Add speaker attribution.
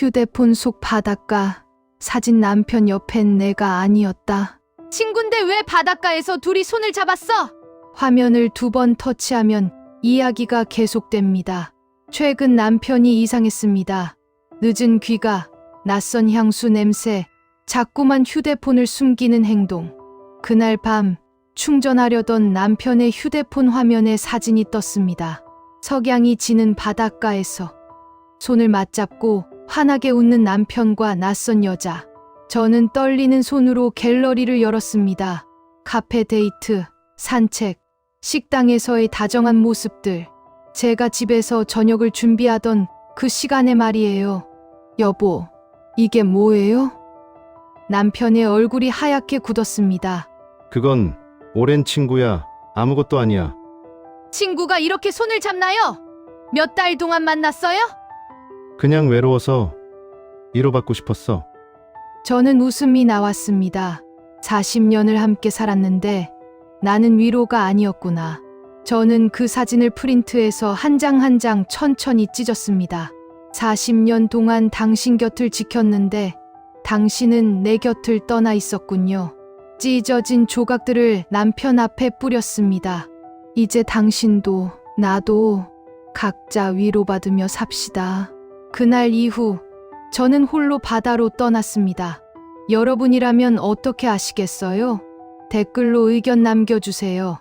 Speaker 1: 휴대폰 속 바닷가, 사진 남편 옆엔 내가 아니었다.
Speaker 2: 친군데 왜 바닷가에서 둘이 손을 잡았어?
Speaker 1: 화면을 두 번 터치하면 이야기가 계속됩니다. 최근 남편이 이상했습니다. 늦은 귀가, 낯선 향수 냄새, 자꾸만 휴대폰을 숨기는 행동. 그날 밤 충전하려던 남편의 휴대폰 화면에 사진이 떴습니다. 석양이 지는 바닷가에서 손을 맞잡고 환하게 웃는 남편과 낯선 여자. 저는 떨리는 손으로 갤러리를 열었습니다. 카페 데이트, 산책, 식당에서의 다정한 모습들. 제가 집에서 저녁을 준비하던 그 시간에 말이에요. 여보, 이게 뭐예요? 남편의 얼굴이 하얗게 굳었습니다.
Speaker 3: 그건 오랜 친구야. 아무것도 아니야.
Speaker 2: 친구가 이렇게 손을 잡나요? 몇 달 동안 만났어요?
Speaker 3: 그냥 외로워서 위로받고 싶었어.
Speaker 1: 저는 웃음이 나왔습니다. 40년을 함께 살았는데 나는 위로가 아니었구나. 저는 그 사진을 프린트해서 한 장 한 장 천천히 찢었습니다. 40년 동안 당신 곁을 지켰는데 당신은 내 곁을 떠나 있었군요. 찢어진 조각들을 남편 앞에 뿌렸습니다. 이제 당신도 나도 각자 위로받으며 삽시다. 그날 이후 저는 홀로 바다로 떠났습니다. 여러분이라면 어떻게 하시겠어요? 댓글로 의견 남겨주세요.